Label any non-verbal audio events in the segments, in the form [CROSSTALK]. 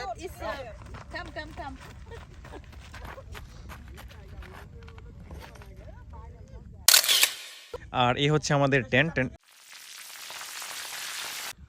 That is uh, come come come. আর এই হচ্ছে আমাদের টেন্ট টেন্ট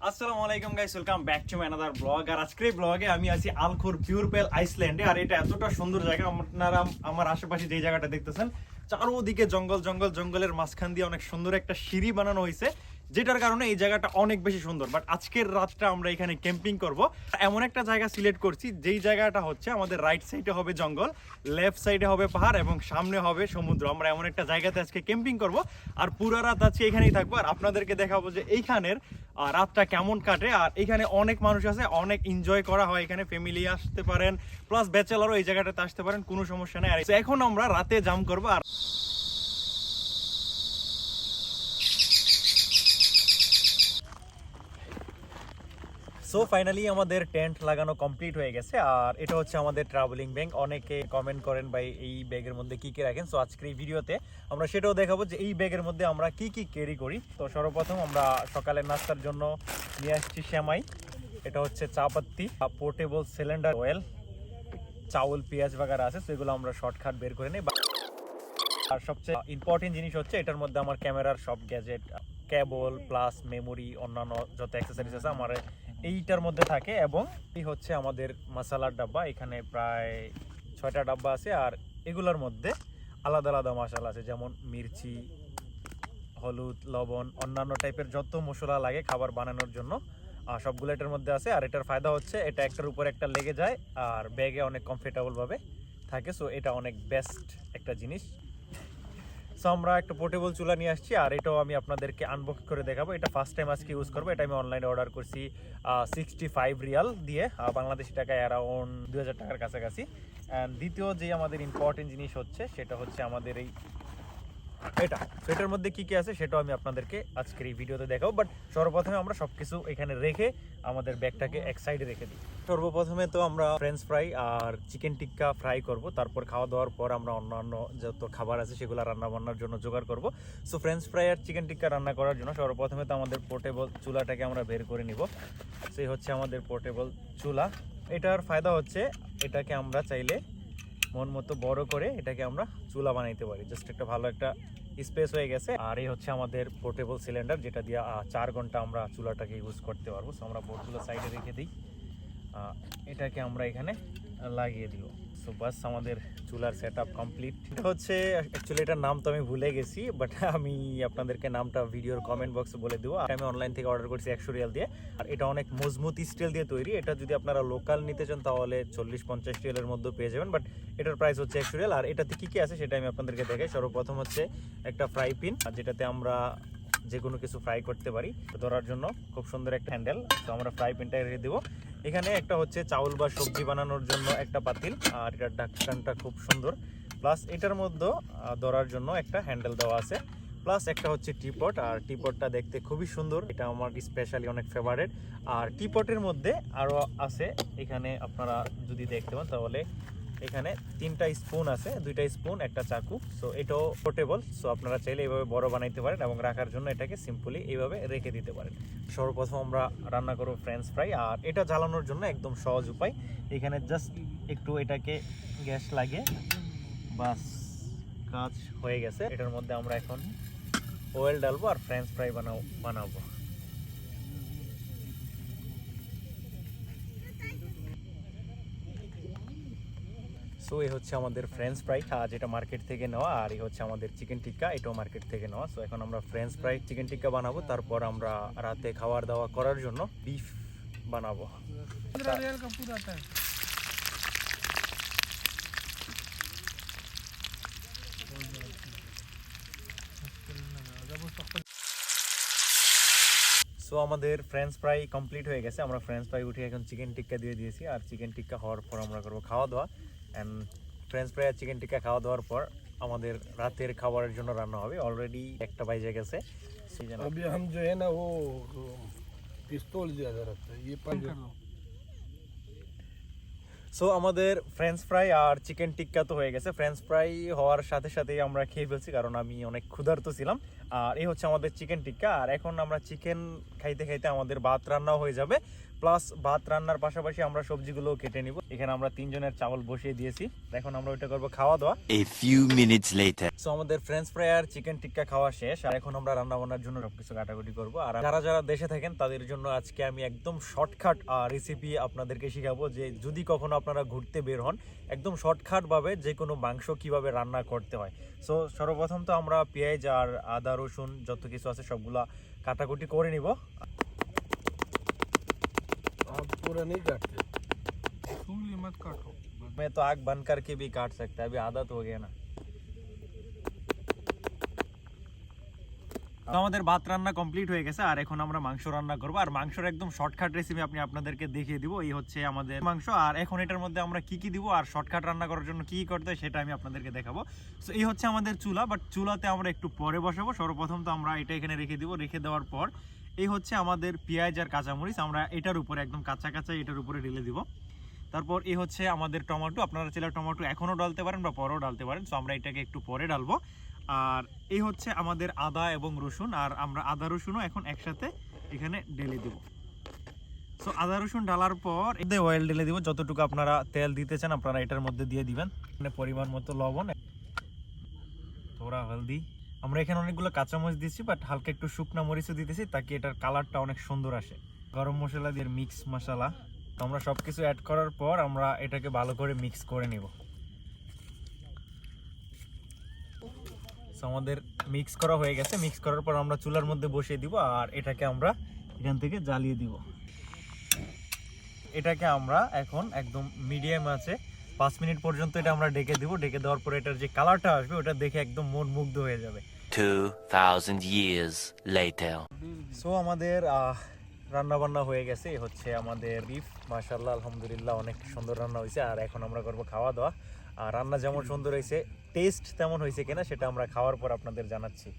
আসসালামু আলাইকুম guys welcome back to another blog আর আজকের এই ব্লগে আমি আছি আলখোর পিউরপেল আইসল্যান্ডে আর এটা এতটা সুন্দর জায়গা আপনারা আমার আশেপাশে যে জায়গাটা দেখতেছেন চারোদিকে জঙ্গল জঙ্গল জঙ্গলের মাঝখান দিয়ে অনেক সুন্দর একটা সিঁড়ি বানানো হয়েছে। যেটার কারণে এই জায়গাটা অনেক বেশি সুন্দর। বাট আজকের রাতটা আমরা এখানে ক্যাম্পিং করব। এমন একটা জায়গা সিলেক্ট করছি, যেই জায়গাটা হচ্ছে আমাদের রাইট সাইডে হবে জঙ্গল লেফট সাইডে হবে পাহাড় এবং সামনে হবে সমুদ্র। আমরা এমন একটা জায়গাতে আজকে ক্যাম্পিং করব। আর পুরো রাত আজকে এখানেই থাকব। আর আপনাদেরকে দেখাবো যে এইখানের রাতটা কেমন কাটে। আর এখানে অনেক মানুষ আছে, অনেক এনজয় করা হয়। এখানে ফ্যামিলি আসতে পারেন প্লাস ব্যাচেলারও এই জায়গাটাতে আসতে পারেন, কোনো সমস্যা নেই। আর এখন আমরা রাতে জাম করব। আর সো ফাইনালি আমাদের টেন্ট লাগানো কমপ্লিট হয়ে গেছে। আর এটা হচ্ছে আমাদের ট্রাভেলিং ব্যাগ অনেকে কমেন্ট করেন, ভাই, এই ব্যাগের মধ্যে কি কি রাখেন? সো আজকের এই ভিডিওতে আমরা সেটাও দেখাবো যে এই ব্যাগের মধ্যে আমরা কি কি ক্যারি করি। তো সর্বপ্রথম আমরা সকালের নাস্তার জন্য নিয়ে আসছি শ্যামাই এটা হচ্ছে চা পাত্তি পোর্টেবল সিলিন্ডার অয়েল চাউল, পেঁয়াজ বাগারা আছে সেগুলো আমরা শর্টকাট বের করে নিই। আর সবচেয়ে ইম্পর্টেন্ট জিনিস হচ্ছে এটার মধ্যে আমার ক্যামেরার সব গ্যাজেট কেবল প্লাস মেমোরি অন্যান্য যত অ্যাক্সেসারিজ আছে, আমার এইটার মধ্যে থাকে এবং এই হচ্ছে আমাদের মশলার ডাব্বা। এখানে প্রায় ছয়টা ডাব্বা আছে আর এগুলোর মধ্যে আলাদা আলাদা মশলা আছে, যেমন মির্চি, হলুদ, লবণ, অন্যান্য টাইপের যত মশলা লাগে খাবার বানানোর জন্য সবগুলো এটার মধ্যে আছে। আর এটার ফায়দা হচ্ছে, এটা একটার উপর একটা লেগে যায় আর ব্যাগে অনেক কমফোর্টেবল ভাবে থাকে। সো এটা অনেক বেস্ট একটা জিনিস। সো আমরা একটা পোর্টেবল চুলা নিয়ে আসছি, আর এটাও আমি আপনাদেরকে আনবক্স করে দেখাবো। এটা ফার্স্ট টাইম আজকে ইউজ করব, এটা আমি অনলাইনে অর্ডার করছি সিক্সটি ফাইভ রিয়াল দিয়ে বাংলাদেশি টাকায় অ্যারাউন্ড দু হাজার টাকার কাছাকাছি। অ্যান্ড দ্বিতীয় যে আমাদের ইম্পর্টেন্ট জিনিস হচ্ছে, সেটা হচ্ছে আমাদের এই এটা তো এটার মধ্যে কি কি আছে সেটাও আমি আপনাদেরকে আজকের এই ভিডিওতে দেখাবো। বাট সর্বপ্রথমে আমরা সবকিছু এখানে রেখে আমাদের ব্যাগটাকে এক সাইডে রেখে দিই। সর্বপ্রথমে তো আমরা ফ্রেঞ্চ ফ্রাই আর চিকেন টিক্কা ফ্রাই করব, তারপর খাওয়া দাওয়ার পর আমরা অন্যান্য যত খাবার আছে সেগুলো রান্না বান্নার জন্য জোগাড় করব। সো ফ্রেঞ্চ ফ্রাই আর চিকেন টিক্কা রান্না করার জন্য সর্বপ্রথমে তো আমাদের পোর্টেবল চুলাটাকে আমরা বের করে নিব। সেই হচ্ছে আমাদের পোর্টেবল চুলা। এটার ফায়দা হচ্ছে এটাকে আমরা চাইলে মন মতো বড় করে এটাকে আমরা চুলা বানাইতে পারি। জাস্ট একটা ভালো একটা স্পেস হয়ে গেছে। আর এই হচ্ছে আমাদের পোর্টেবল সিলিন্ডার যেটা দিয়ে চার ঘণ্টা আমরা চুলাটাকে ইউজ করতে পারব। সো আমরা বোর্ডগুলো সাইডে রেখে দিই। এটাকে আমরা এখানে লাগিয়ে দিব। সো বাস আমাদের চুলার সেট আপ কমপ্লিট এটা হচ্ছে অ্যাকচুয়ালি এটার নাম তো আমি ভুলে গেছি বাট আমি আপনাদেরকে নামটা ভিডিওর কমেন্ট বক্সে বলে দেবো। আমি অনলাইন থেকে অর্ডার করছি একশো রিয়াল দিয়ে। আর এটা অনেক মজবুত স্টিল দিয়ে তৈরি। এটা যদি আপনারা লোকাল নিতে চান, তাহলে চল্লিশ পঞ্চাশ রিয়ালের মধ্যে পেয়ে যাবেন। বাট এটার প্রাইস হচ্ছে একশো রিয়াল আর এটাতে কী কী আছে, সেটা আমি আপনাদেরকে দেখাই। সর্বপ্রথম হচ্ছে একটা ফ্রাই পিন যেটাতে আমরা যে কোনো কিছু ফ্রাই করতে পারি, ধরার জন্য খুব সুন্দর একটা হ্যান্ডেল তো আমরা ফ্রাই প্যানটা রেখে দেবো। এখানে একটা হচ্ছে চাউল বা সবজি বানানোর জন্য একটা পাতিল, আর এটার ডাকটা খুব সুন্দর। প্লাস এটার মধ্যে ধরার জন্য একটা হ্যান্ডেল দেওয়া আছে। প্লাস একটা হচ্ছে টিপট, আর টিপটটা দেখতে খুবই সুন্দর। এটা আমার স্পেশালি অনেক ফেভারেট আর টিপটের মধ্যে আরও আছে, এখানে আপনারা যদি দেখতে পান তাহলে এখানে তিনটা স্পুন আছে, দুইটা স্পুন, একটা চাকু। সো এটাও পোর্টেবল সো আপনারা চাইলে এইভাবে বড় বানাইতে পারেন এবং রাখার জন্য এটাকে সিম্পলি এইভাবে রেখে দিতে পারেন। সর্বপ্রথম আমরা রান্না করব ফ্রেঞ্চ ফ্রাই আর এটা জ্বালানোর জন্য একদম সহজ উপায়। এখানে জাস্ট একটু এটাকে গ্যাস লাগে বাস, কাজ হয়ে গেছে। এটার মধ্যে আমরা এখন অয়েল ডালবো আর ফ্রেঞ্চ ফ্রাই বানাবো বানাবো। সো এই হচ্ছে আমাদের ফ্রেঞ্চ ফ্রাই যেটা মার্কেট থেকে নেওয়া আর এই হচ্ছে আমাদের চিকেন টিক্কা এটাও মার্কেট থেকে নেওয়া। সো এখন আমরা ফ্রেঞ্চ ফ্রাই চিকেন টিক্কা বানাবো তারপর আমরা রাতে খাওয়ার দাওয়া করার জন্য বিফ বানাবো। সো আমাদের ফ্রেঞ্চ ফ্রাই কমপ্লিট হয়ে গেছে। আমরা ফ্রেঞ্চ ফ্রাই উঠে এখন চিকেন টিক্কা দিয়ে দিয়েছি আর চিকেন টিক্কা হওয়ার পর আমরা করব খাওয়া দাওয়া ফ্রেঞ্চ ফ্রাই আর চিকেন টিক্কা খাওয়া দাওয়ার পর আমাদের রাতের খাবারের জন্য রান্না হবে অলরেডি একটা বাজে গেছে সেই জন্য अभी हम जो है ना वो वो पिस्तौल ज्यादा रखते हैं ये पंज সো আমাদের ফ্রেঞ্চ ফ্রাই আর চিকেন টিক্কা তো হয়ে গেছে ফ্রেঞ্চ ফ্রাই হওয়ার সাথে সাথেই আমরা খেয়ে ফেলছি কারণ আমি অনেক ক্ষুধার্ত ছিলাম আর এই হচ্ছে আমাদের চিকেন টিক্কা আর এখন আমরা চিকেন খাইতে খাইতে আমাদের ভাত রান্নাও হয়ে যাবে। প্লাস ভাত রান্নার পাশাপাশি আমরা সবজিগুলো কেটে নিব। এখানে আমরা তিনজনের চাवल বসিয়ে দিয়েছি। এখন আমরা ওইটা করব খাওয়া দাওয়া. সো আমাদের ফ্রেঞ্চ ফ্রাই আর চিকেন টিক্কা খাওয়া শেষ। আর এখন আমরা রান্না বান্নার জন্য সবকিছু কাটাকুটি করব। আর যারা যারা দেশে থাকেন তাদের জন্য আজকে আমি একদম শর্টকাট রেসিপি আপনাদেরকে শেখাবো যে যদি কখনো আপনারা ঘুরতে বের হন একদম শর্টকাট ভাবে যে কোনো মাংস কীভাবে রান্না করতে হয়। সো সর্বপ্রথম তো আমরা পেঁয়াজ আর আদা রসুন যত কিছু আছে সবগুলা কাটাকুটি করে নিব आप पूरा नहीं काटते उंगली मत काटो मैं तो आग बंद करके भी काट सकता है अभी आदत हो गया ना তো আমাদের ভাত রান্না কমপ্লিট হয়ে গেছে, আর এখন আমরা মাংস রান্না করব। আর মাংসের একদম শর্টকাট রেসিপি আপনি আপনাদেরকে দেখিয়ে দিব, এই হচ্ছে আমাদের মাংস। আর এখন এটার মধ্যে আমরা কি কি দিব, আর শর্টকাট রান্না করার জন্য কি করতে সেটা আমি আপনাদেরকে দেখাবো। তো এই হচ্ছে আমাদের চুলা বাট চুলাতে আমরা একটু পরে বসাবো। সর্বপ্রথম তো আমরা এটা এখানে রেখে দিব, রেখে দেওয়ার পর এই হচ্ছে আমাদের পেঁয়াজ আর কাঁচামরিচ। আমরা এটার উপরে একদম কাঁচা কাঁচা এটার উপরে ঢেলে দিব। তারপর এই হচ্ছে আমাদের টমেটো, আপনারা চাইলে টমেটো এখনও ডালতে পারেন বা পরেও ডালতে পারেন। সো আমরা এটাকে একটু পরে ডালবো। আর এই হচ্ছে আমাদের আদা এবং রসুন, আর আমরা আদা রসুনও এখন একসাথে এখানে ঢেলে দেব। সো আদা রসুন ডালার পর এতে অয়েল ঢেলে দিব। যতটুকু আপনারা তেল দিতে চান, আপনারা এটার মধ্যে দিয়ে দিবেন। এখানে পরিমাণ মতো লবণ, থোড়া হলদি। আমরা এখানে অনেকগুলো কাঁচামরিচ দিচ্ছি বাট হালকা একটু শুকনা মরিচও দিতেছি, তাকে এটার কালারটা অনেক সুন্দর আসে। গরম মশলা দিয়ে মিক্স মশলা। তো আমরা সব কিছু অ্যাড করার পর আমরা এটাকে ভালো করে মিক্স করে নিব। আমাদের মিক্স করা হয়ে গেছে। মিক্স করার পর আমরা চুলার মধ্যে বসিয়ে দিব আর এটাকে আমরা এখান থেকে জ্বালিয়ে দিব। এটাকে আমরা এখন একদম মিডিয়াম আছে। পাঁচ মিনিট পর্যন্ত এটা আমরা ডেকে দিব। ডেকে দেওয়ার পর এটার যে কালারটা আসবে ওটা দেখে একদম মন মুগ্ধ হয়ে যাবে। 2,000 years later. সো আমাদের রান্না বান্না হয়ে গেছে। হচ্ছে আমাদের বিফ মাশাল্লাহ আলহামদুলিল্লাহ অনেক সুন্দর রান্না হয়েছে। আর এখন আমরা করব খাওয়া দাওয়া আর রান্না যেমন সুন্দর হয়েছে টেস্ট তেমন হয়েছে কিনা সেটা আমরা খাওয়ার পর আপনাদের জানাচ্ছি।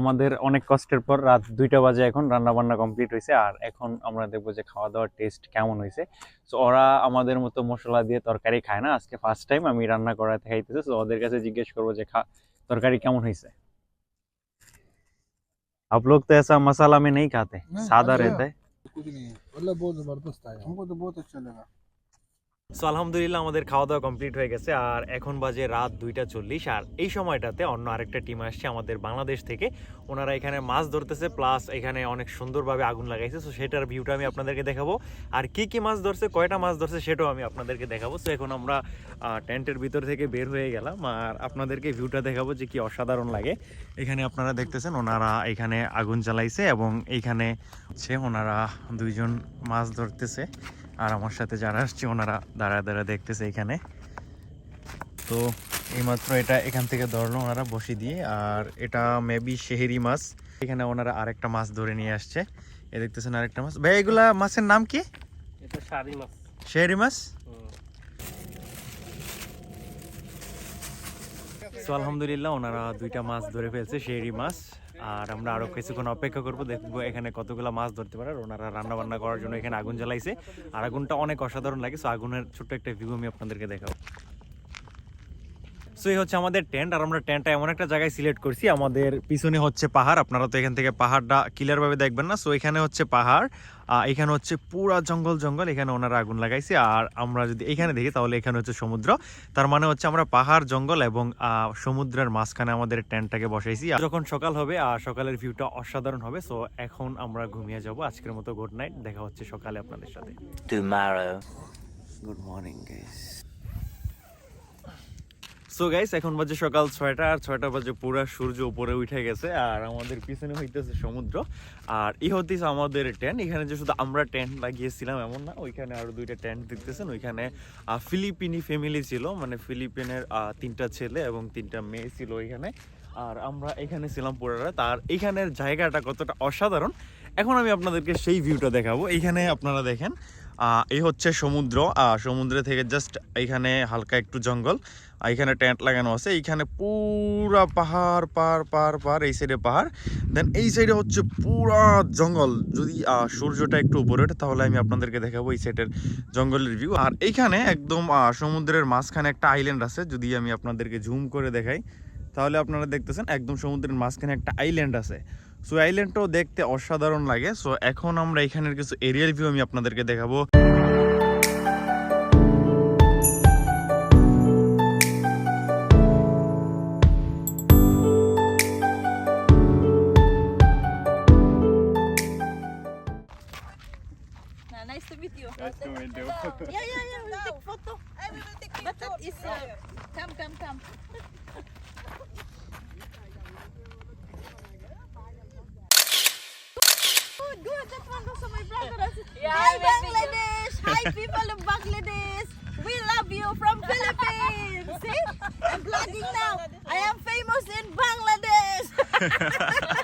আমাদের অনেক কষ্টের পর রাত দুইটা বাজে এখন রান্না বান্না কমপ্লিট হয়েছে, আর এখন আমরা দেখব যে খাওয়া দাওয়ার টেস্ট কেমন হয়েছে। সো ওরা আমাদের মতো মশলা দিয়ে তরকারি খায় না, আজকে ফার্স্ট টাইম আমি রান্না করাতে খাইতেছে সো ওদের কাছে জিজ্ঞেস করব যে খা তরকারি কেমন হয়েছে? आप लोग तो ऐसा मसाला में नहीं खाते सादा। रहता है कुछ नहीं है मतलब बहुत ज़बरदस्त आया हमको तो बहुत अच्छा लगा সো আলহামদুলিল্লাহ আমাদের খাওয়া দাওয়া কমপ্লিট হয়ে গেছে আর এখন বাজে রাত দুইটা চল্লিশ আর এই সময়টাতে অন্য আরেকটা টিম আসছে আমাদের বাংলাদেশ থেকে। ওনারা এখানে মাছ ধরতেছে প্লাস এখানে অনেক সুন্দরভাবে আগুন লাগাইছে। সো সেটার ভিউটা আমি আপনাদেরকে দেখাবো আর কি কি মাছ ধরছে, কয়টা মাছ ধরছে সেটাও আমি আপনাদেরকে দেখাবো। সো এখন আমরা টেন্টের ভিতর থেকে বের হয়ে গেলাম আর আপনাদেরকে ভিউটা দেখাবো যে কি অসাধারণ লাগে। এখানে আপনারা দেখতেছেন ওনারা এখানে আগুন জ্বালাইছে এবং এইখানে হচ্ছে ওনারা দুইজন মাছ ধরতেছে। আর আমার সাথে যারা আসছে ওনারা দাঁড়া দাঁড়া দেখতেছে এখানে। তো এইমাত্র এটা এখান থেকে ধরলো ওনারা বসি দিয়ে আর এটা মেবি শেহেরি মাছ। এখানে ওনারা আরেকটা মাছ ধরে নিয়ে আসছে। এ দেখতেছেন আরেকটা মাছ। ভাই এগুলা মাছের নাম কি? এটা শাড়ি মাছ। শেহেরি মাছ? তো আলহামদুলিল্লাহ, ওনারা দুইটা মাছ ধরে ফেলছে, শেরি মাছ। আর আমরা আরও কিছুক্ষণ অপেক্ষা করব, দেখব এখানে কতগুলো মাছ ধরতে পারে। ওনারা রান্না বান্না করার জন্য এখানে আগুন জ্বালাইছে। আর আগুনটা অনেক অসাধারণ লাগে, সো আগুনের ছোট্ট একটা ভিউ আমি আপনাদেরকে দেখাবো। সো এই হচ্ছে আমাদের টেন্ট আর আমরা টেন্টটা এমন একটা জায়গায় সিলেক্ট করছি। আমাদের পিছনে হচ্ছে পাহাড়। আপনারা তো এখান থেকে পাহাড়টা ক্লিয়ার ভাবে দেখবেন না। সো এখানে হচ্ছে পাহাড়। এখানে হচ্ছে পুরা জঙ্গল জঙ্গল। এখানে ওনারা আগুন লাগাইছে। আর আমরা যদি এখানে দেখি তাহলে এখানে হচ্ছে সমুদ্র। তার মানে হচ্ছে আমরা পাহাড় জঙ্গল এবং সমুদ্রের মাঝখানে আমাদের টেন্টটাকে বসাইছি। আর যখন সকাল হবে আর সকালের ভিউটা অসাধারণ হবে সো এখন আমরা ঘুমিয়ে যাব। আজকের মতো গুড নাইট দেখা হচ্ছে সকালে আপনাদের সাথে. Good morning, guys. So guys এখন বাজে সকাল ছয়টা আর ছয়টা বাজে পুরা সূর্য উপরে উঠে গেছে আর আমাদের পিছনে হইতেছে সমুদ্র। আর এই হতেছে আমাদের টেন্ট এখানে যে শুধু আমরা টেন্ট লাগিয়েছিলাম এমন না, ওইখানে আরও দুইটা টেন্ট দেখতেছেন। ওইখানে ফিলিপিনি ফ্যামিলি ছিল মানে ফিলিপিনের তিনটা ছেলে এবং তিনটা মেয়ে ছিল ওইখানে। আর আমরা এখানে ছিলাম পুরারা। তার এখানের জায়গাটা কতটা অসাধারণ, এখন আমি আপনাদেরকে সেই ভিউটা দেখাবো। এইখানে আপনারা দেখেন এই হচ্ছে সমুদ্র। সমুদ্র থেকে জাস্ট এইখানে হালকা একটু জঙ্গল। এখানে টেন্ট লাগানো আছে। এইখানে পুরা পাহাড় পাহাড় পাহাড় পাহাড় এই সাইডে পাহাড়। দেন এই সাইডে হচ্ছে পুরা জঙ্গল। যদি সূর্যটা একটু উপরে ওঠে, তাহলে আমি আপনাদেরকে দেখাবো এই সাইডের জঙ্গলের ভিউ আর এইখানে একদম সমুদ্রের মাঝখানে একটা আইল্যান্ড আছে। যদি আমি আপনাদেরকে জুম করে দেখাই, তাহলে আপনারা দেখতেছেন একদম সমুদ্রের মাঝখানে একটা আইল্যান্ড আছে। সো আইল্যান্ডটাও দেখতে অসাধারণ লাগে। সো এখন আমরা এখানের কিছু এরিয়াল ভিউ আমি আপনাদেরকে দেখাবো। Nice to meet you. yeah, yeah, yeah. We'll take photo. I will take photo. But that is uh, come, come, come. Good, good. That one also my brother. [LAUGHS] Hi, Bangladesh. Hi, people of Bangladesh. We love you from Philippines. See, I'm vlogging now. I am famous in Bangladesh. [LAUGHS]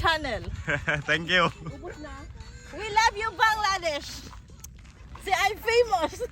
channel. [LAUGHS] Thank you We love you, Bangladesh. See, I'm famous. [LAUGHS]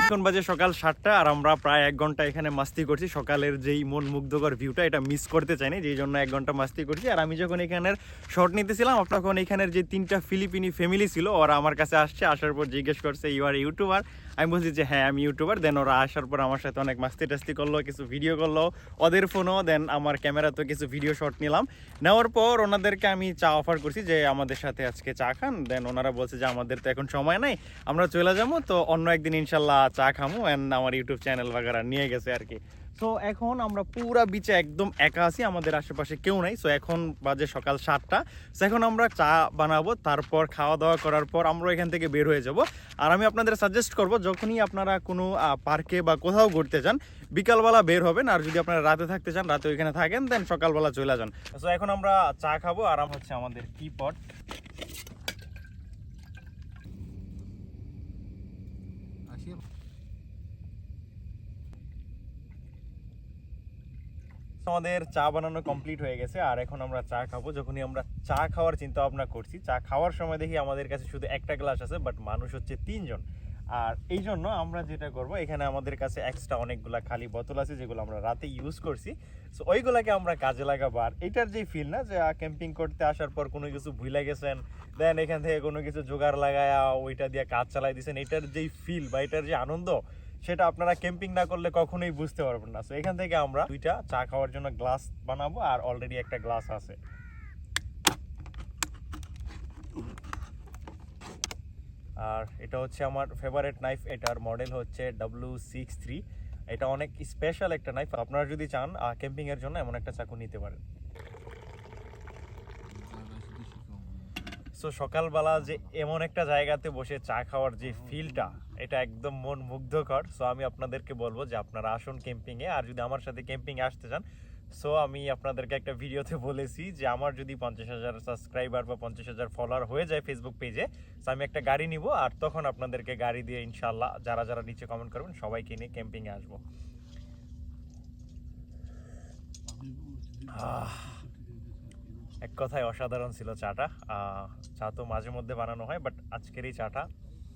এখন বাজে সকাল সাতটা আর আমরা প্রায় এক ঘণ্টা এখানে মাস্তি করছি সকালের যেই মন মুগ্ধকর ভিউটা এটা মিস করতে চাইনি যেই জন্য এক ঘণ্টা মাস্তি করছি আর আমি যখন এখানের শর্ট নিতেছিলাম তখন এখানের যে তিনটা ফিলিপিনি ফ্যামিলি ছিল ওরা আমার কাছে আসছে আসার পর জিজ্ঞেস করছে ইউ আর ইউটিউবার আমি বলছি যে হ্যাঁ আমি ইউটিউবার দেন ওরা আসার পর আমার সাথে অনেক মাস্তি টাস্তি করল, কিছু ভিডিও করল, ওদের ফোনও দেন আমার ক্যামেরাতেও কিছু ভিডিও শট নিলাম। নেওয়ার পর ওনাদেরকে আমি চা অফার করছি যে, আমাদের সাথে আজকে চা খান। দেন ওনারা বলছে যে, আমাদের তো এখন সময় নাই, আমরা চলে যাব। তো অন্য একদিন ইনশাল্লাহ চা খামো। অ্যান্ড আমার ইউটিউব চ্যানেল বাগারা নিয়ে গেছে আর কি। সো এখন আমরা পুরা বিচে একদম একা আছি, আমাদের আশেপাশে কেউ নাই। সো এখন বাজে সকাল সাতটা। সো এখন আমরা চা বানাবো, তারপর খাওয়া দাওয়া করার পর আমরা এখান থেকে বের হয়ে যাব। আর আমি আপনাদের সাজেস্ট করব, যখনই আপনারা কোনো পার্কে বা কোথাও ঘুরতে যান, বিকালবেলা বের হবেন। আর যদি আপনারা রাতে থাকতে চান, রাতে ওইখানে থাকেন দেন সকালবেলা চলে যান। সো এখন আমরা চা খাব আরাম হচ্ছে আমাদের টি পট আমাদের চা বানানো কমপ্লিট হয়ে গেছে, আর এখন আমরা চা খাব। যখনই আমরা চা খাওয়ার চিন্তা ভাবনা করছি, চা খাওয়ার সময় দেখি আমাদের কাছে শুধু একটা গ্লাস আছে বাট মানুষ হচ্ছে তিনজন। আর এই জন্য আমরা যেটা করব, এখানে আমাদের কাছে এক্সট্রা অনেকগুলা খালি বোতল আছে, যেগুলো আমরা রাতে ইউজ করছি। সো ওইগুলাকে আমরা কাজে লাগাবো। আর এটার যে ফিল না, যে ক্যাম্পিং করতে আসার পর কোনো কিছু ভুলে গেছেন দেন এখান থেকে কোনো কিছু জোগাড় লাগায়া ওইটা দিয়ে কাজ চালাই দিয়েছেন এটার যেই ফিল বা এটার যে আনন্দ সেটা আপনারা ক্যাম্পিং না করলে কখনোই বুঝতে পারবেন না। সো এখান থেকে আমরা দুইটা চা খাওয়ার জন্য গ্লাস বানাবো আর অলরেডি একটা গ্লাস আছে। আর এটা হচ্ছে আমার ফেভারেট নাইফ এটার মডেল হচ্ছে ডাব্লিউ সিক্স থ্রি এটা অনেক স্পেশাল একটা নাইফ আপনারা যদি চান ক্যাম্পিং এর জন্য এমন একটা চাকু নিতে পারেন। সো সকালবেলা যে এমন একটা জায়গাতে বসে চা খাওয়ার যে ফিলটা এটা একদম মন মুগ্ধকর। সো আমি আপনাদেরকে বলব যে আপনারা আসুন ক্যাম্পিংয়ে আর যদি আমার সাথে ক্যাম্পিংয়ে আসতে চান সো আমি আপনাদেরকে একটা ভিডিওতে বলেছি যে আমার যদি পঞ্চাশ হাজার সাবস্ক্রাইবার বা পঞ্চাশ হাজার ফলোয়ার হয়ে যায় ফেসবুক পেজে সো আমি একটা গাড়ি নিব, আর তখন আপনাদেরকে গাড়ি দিয়ে ইনশাল্লাহ যারা যারা নিচে কমেন্ট করবেন, সবাইকে নিয়ে ক্যাম্পিংয়ে আসব। এক কথায় অসাধারণ ছিল চাটা। চা তো মাঝে মধ্যে বানানো হয় বাট আজকের এই চাটা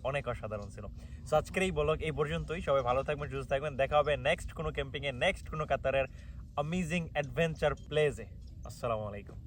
অনেক অসাধারণ ছিল। সো আজকের এই ব্লগ এই পর্যন্তই। সবাই ভালো থাকবেন, সুস্থ থাকবেন। দেখা হবে নেক্সট কোনো ক্যাম্পিংয়ে নেক্সট কোনো কাতারের অ্যামেজিং অ্যাডভেঞ্চার প্লেসে আসসালামু আলাইকুম।